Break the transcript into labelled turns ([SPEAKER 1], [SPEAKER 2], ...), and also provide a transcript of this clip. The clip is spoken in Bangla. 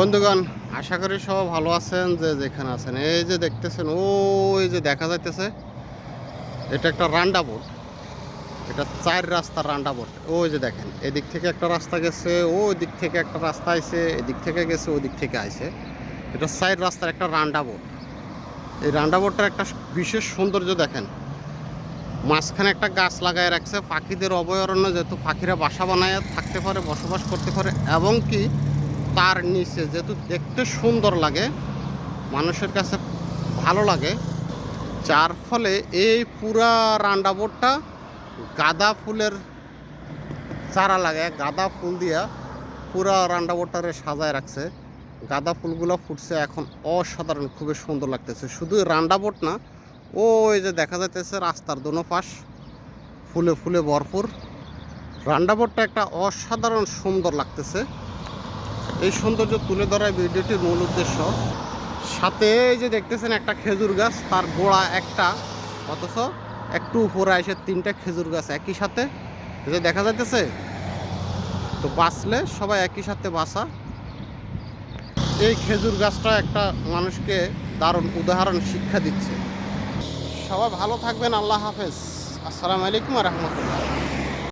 [SPEAKER 1] বন্ধুগণ, আশা করি সব ভালো আছেন, যে যেখানে আছেন। এই যে দেখতেছেন, ওই যে দেখা যাইতেছে, এটা একটা রান্ডা বোট। এটা চার রাস্তার রান্ডা বোট। ওই যে দেখেন, এদিক থেকে একটা রাস্তা গেছে, ওই দিক থেকে একটা রাস্তা আইছে, এদিক থেকে গেছে, ওই দিক থেকে আইছে। এটা চার রাস্তার একটা রান্ডা বোট। এই রান্ডা বোটটার একটা বিশেষ সৌন্দর্য দেখেন। মাঝখানে একটা গাছ লাগায় রাখছে, পাখিদের অভয়ারণ্য যেহেতু পাখিরা বাসা বানায়, থাকতে পারে, বসবাস করতে পারে, এবং কি তার নিচে যেহেতু দেখতে সুন্দর লাগে, মানুষের কাছে ভালো লাগে, যার ফলে এই পুরা রান্ডা বোর্ডটা গাঁদা ফুলের চারা লাগে। গাঁদা ফুল দিয়া পুরা রান্ডা বোর্ডটারে সাজায় রাখছে। গাঁদা ফুলগুলো ফুটছে এখন অসাধারণ, খুবই সুন্দর লাগতেছে। শুধু রান্ডা বোট না, ওই যে দেখা যাইতেছে রাস্তার দোনো পাশ, ফুলে ফুলে ভরপুর। রান্ডা বোটটা একটা অসাধারণ সুন্দর লাগতেছে। এই সৌন্দর্য তুলে ধরার ভিডিওটির মূল উদ্দেশ্য। সাথে যে দেখতেছেন একটা খেজুর গাছ, তার গোড়া একটা, অথচ একটু উপরে এসে তিনটা খেজুর গাছ একই সাথে। যে দেখা যাইতেছে, তো বাঁচলে সবাই একই সাথে বাঁচা। এই খেজুর গাছটা একটা মানুষকে দারুণ উদাহরণ শিক্ষা দিচ্ছে। সবাই ভালো থাকবেন, আল্লাহ হাফেজ। আসসালামু আলাইকুম রহমতুল্লাহ।